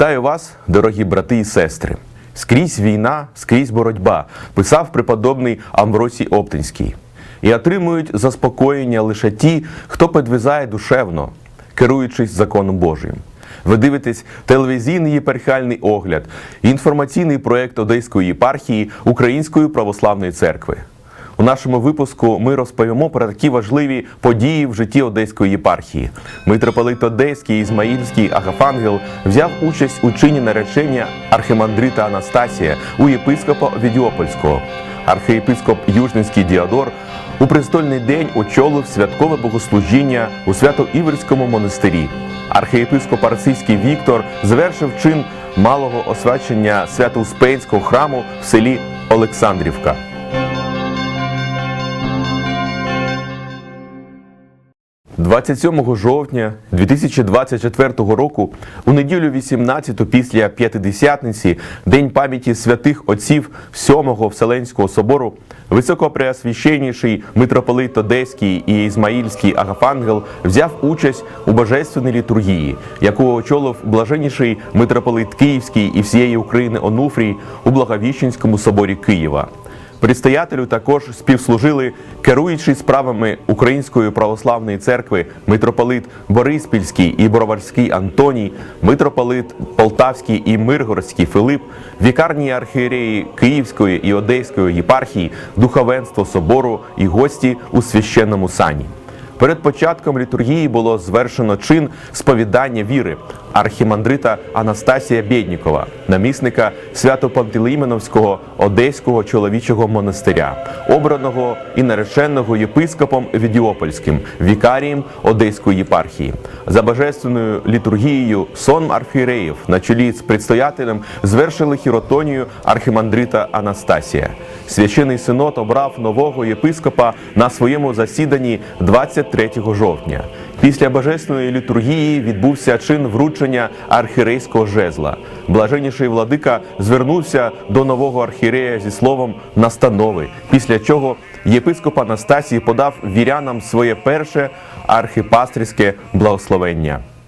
Вітаю вас, дорогі брати і сестри. Скрізь війна, скрізь боротьба, писав преподобний Амвросій Оптинський. І отримують заспокоєння лише ті, хто підвизає душевно, керуючись законом Божим. Ви дивитесь телевізійний єпархіальний огляд, інформаційний проєкт Одеської єпархії Української православної церкви. У нашому випуску ми розповімо про такі важливі події в житті Одеської єпархії. Митрополит Одеський Ізмаїльський Агафангел взяв участь у чині наречення архимандрита Анастасія у єпископа Відіопольського. Архієпископ Южницький Діадор у престольний день очолив святкове богослужіння у Свято-Іверському монастирі. Архієпископ Арцизький Віктор завершив чин малого освячення Свято-Успенського храму в селі Олександрівка. 27 жовтня 2024 року, у неділю 18 після П'ятидесятниці, День пам'яті святих отців Сьомого Вселенського собору, високопреосвященніший митрополит Одеський і Ізмаїльський Агафангел взяв участь у божественній літургії, яку очолив блаженніший митрополит Київський і всієї України Онуфрій у Благовіщенському соборі Києва. Предстоятелю також співслужили керуючий справами Української православної церкви митрополит Бориспільський і Броварський Антоній, митрополит Полтавський і Миргородський Филип, вікарні архієреї Київської і Одеської єпархії, духовенство собору і гості у священному сані. Перед початком літургії було звершено чин сповідання віри архімандрита Анастасія Бєднікова, намісника Свято-Пантелейменовського Одеського чоловічого монастиря, обраного і нареченого єпископом Відіопольським, вікарієм Одеської єпархії. За божественною літургією сон архієреїв на чолі з предстоятелем звершили хіротонію архімандрита Анастасія. Священий синод обрав нового єпископа на своєму засіданні 23 жовтня. Після божественної літургії відбувся чин вручення архірейського жезла. Блаженніший владика звернувся до нового архірея зі словом настанови, після чого єпископ Анастасій подав вірянам своє перше архипастрське благословення. –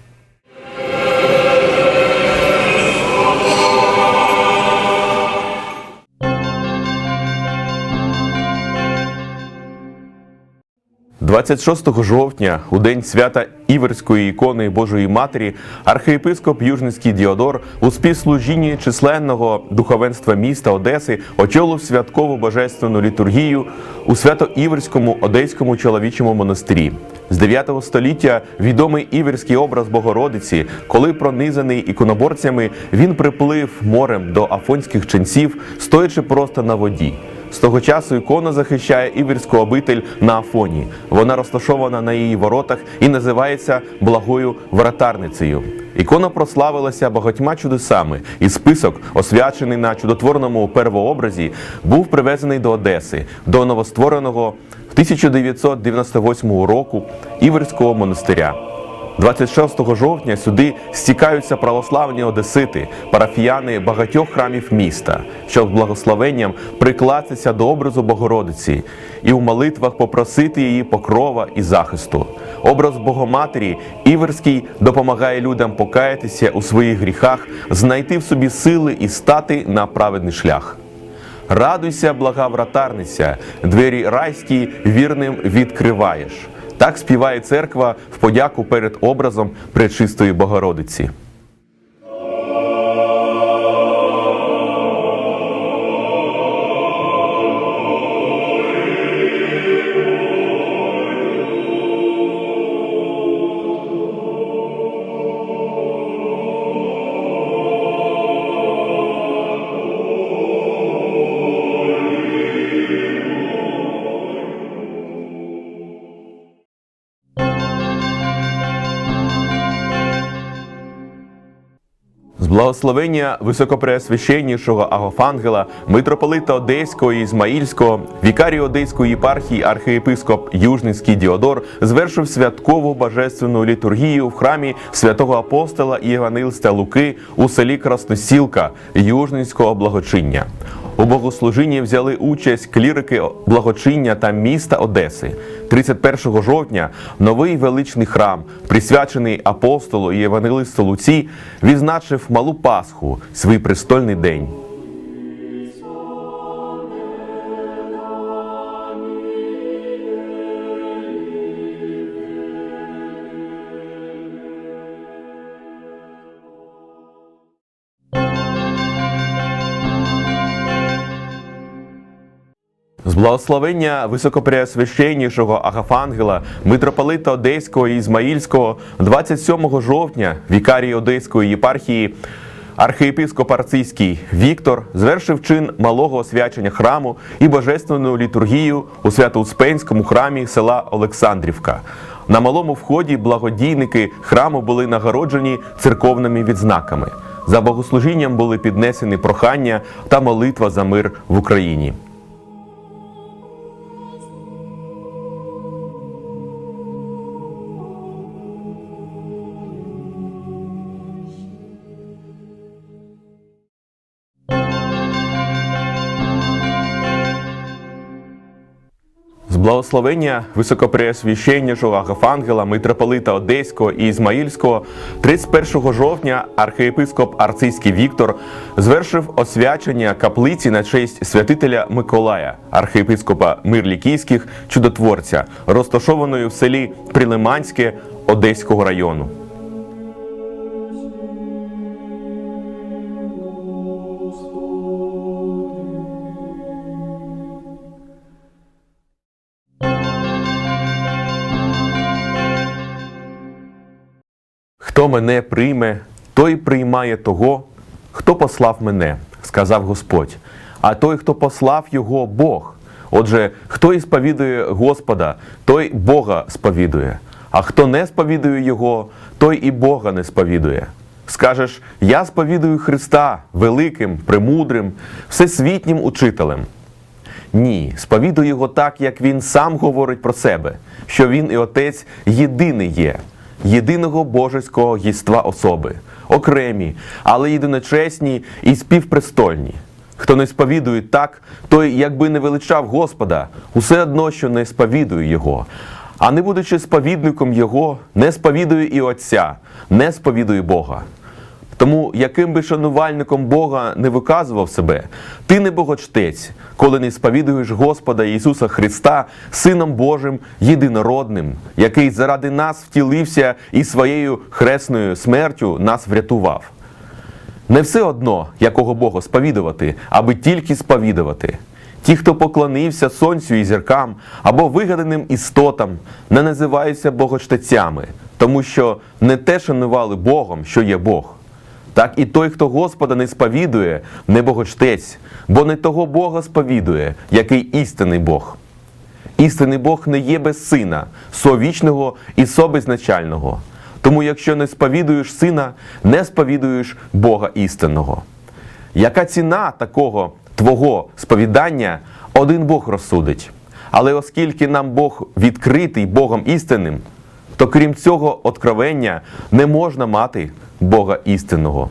26 жовтня, у день свята Іверської ікони Божої Матері, архієпископ Южницький Діодор у співслужінні численного духовенства міста Одеси очолив святкову божественну літургію у Свято-Іверському Одеському чоловічому монастирі. З 9 століття відомий іверський образ Богородиці, коли пронизаний іконоборцями, він приплив морем до афонських ченців, стоячи просто на воді. З того часу ікона захищає іверську обитель на Афоні. Вона розташована на її воротах і називається благою вратарницею. Ікона прославилася багатьма чудесами, і список, освячений на чудотворному первообразі, був привезений до Одеси, до новоствореного в 1998 року Іверського монастиря. 26 жовтня сюди стікаються православні одесити, парафіяни багатьох храмів міста, щоб благословенням прикластися до образу Богородиці і у молитвах попросити її покрова і захисту. Образ Богоматері Іверський допомагає людям покаятися у своїх гріхах, знайти в собі сили і стати на праведний шлях. Радуйся, блага вратарниця, двері райські вірним відкриваєш. Так співає церква в подяку перед образом Пречистої Богородиці. Благословення високопреосвященнішого Агофангела, митрополита Одеського і Ізмаїльського, вікарій Одеської єпархії архієпископ Южницький Діодор звершив святкову божественну літургію в храмі святого апостола і Євангелиста Луки у селі Красносілка Южницького благочиння. У богослужінні взяли участь клірики благочиння та міста Одеси. 31 жовтня новий величний храм, присвячений апостолу і євангелисту Луці, відзначив малу Пасху, свій престольний день. З благословення високопреосвященнішого Агафангела, митрополита Одеського і Ізмаїльського 27 жовтня вікарій Одеської єпархії архієпископ Арцизький Віктор звершив чин малого освячення храму і божественну літургію у Свято-Успенському храмі села Олександрівка. На малому вході благодійники храму були нагороджені церковними відзнаками. За богослужінням були піднесені прохання та молитва за мир в Україні. Благословення високопреосвященнішого Агафангела, митрополита Одеського і Ізмаїльського 31 жовтня архієпископ Арцийський Віктор звершив освячення каплиці на честь святителя Миколая, архієпископа Мирлікійських чудотворця, розташованої в селі Прилиманське Одеського району. Хто мене прийме, той приймає того, хто послав мене, сказав Господь. А той, хто послав його, Бог. Отже, хто і сповідує Господа, той Бога сповідує. А хто не сповідує Його, той і Бога не сповідує. Скажеш, я сповідую Христа великим, премудрим, всесвітнім учителем. Ні, сповідуй його так, як він сам говорить про себе, що він і отець єдиний є, єдиного божеського гіства особи, окремі, але єдиночесні і співпрестольні. Хто не сповідує так, той, якби не величав Господа, усе одно, що не сповідує Його. А не будучи сповідником Його, не сповідує і Отця, не сповідує Бога. Тому, яким би шанувальником Бога не виказував себе, ти не богочтець, коли не сповідуєш Господа Ісуса Христа, Сином Божим єдинородним, який заради нас втілився і своєю хресною смертю нас врятував. Не все одно, якого Бога сповідувати, аби тільки сповідувати. Ті, хто поклонився сонцю і зіркам або вигаданим істотам, не називаються богочтецями, тому що не те шанували Богом, що є Бог. Так і той, хто Господа не сповідує, не богочтець, бо не того Бога сповідує, який істинний Бог. Істинний Бог не є без сина, совічного і собезначального. Тому, якщо не сповідуєш сина, не сповідуєш Бога істинного. Яка ціна такого твого сповідання, один Бог розсудить. Але оскільки нам Бог відкритий Богом істинним, то крім цього откровення не можна мати Бога істинного.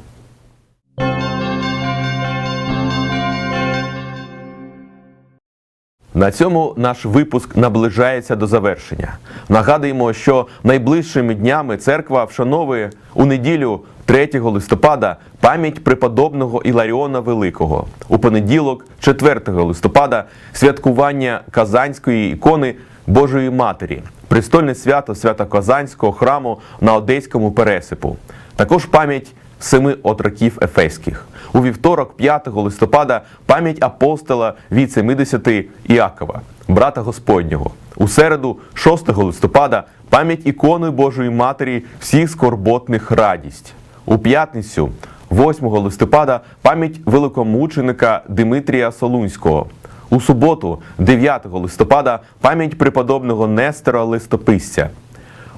На цьому наш випуск наближається до завершення. Нагадуємо, що найближчими днями церква вшановує у неділю 3 листопада пам'ять преподобного Іларіона Великого. У понеділок, 4 листопада, святкування Казанської ікони Божої Матері, престольне свято Свято-Казанського храму на Одеському пересипу. Також пам'ять семи отроків ефеських. У вівторок, 5 листопада, пам'ять апостола від 70 Іакова, брата Господнього. У середу, 6 листопада, пам'ять ікони Божої Матері всіх скорботних радість. У п'ятницю, 8 листопада, пам'ять великомученика Димитрія Солунського. У суботу, 9 листопада, пам'ять преподобного Нестора Листописця.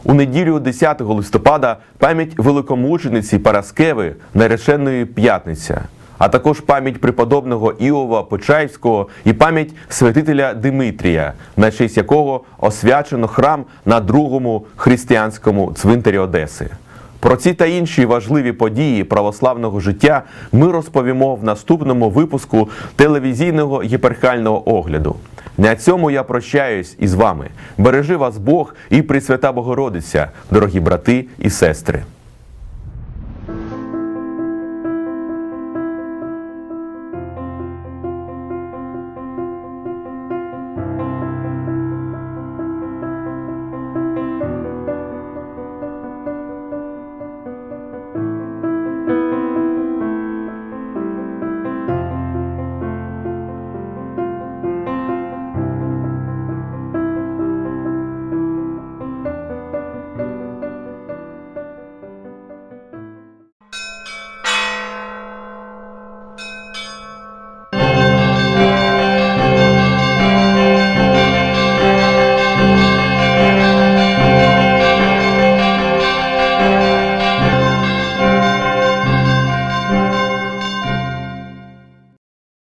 У неділю 10 листопада пам'ять великомучениці Параскеви, нареченої п'ятниця, а також пам'ять преподобного Іова Почаївського і пам'ять святителя Димитрія, на честь якого освячено храм на другому християнському цвинтарі Одеси. Про ці та інші важливі події православного життя ми розповімо в наступному випуску телевізійного єпархіального огляду. На цьому я прощаюсь із вами. Бережи вас Бог і Пресвята Богородиця, дорогі брати і сестри.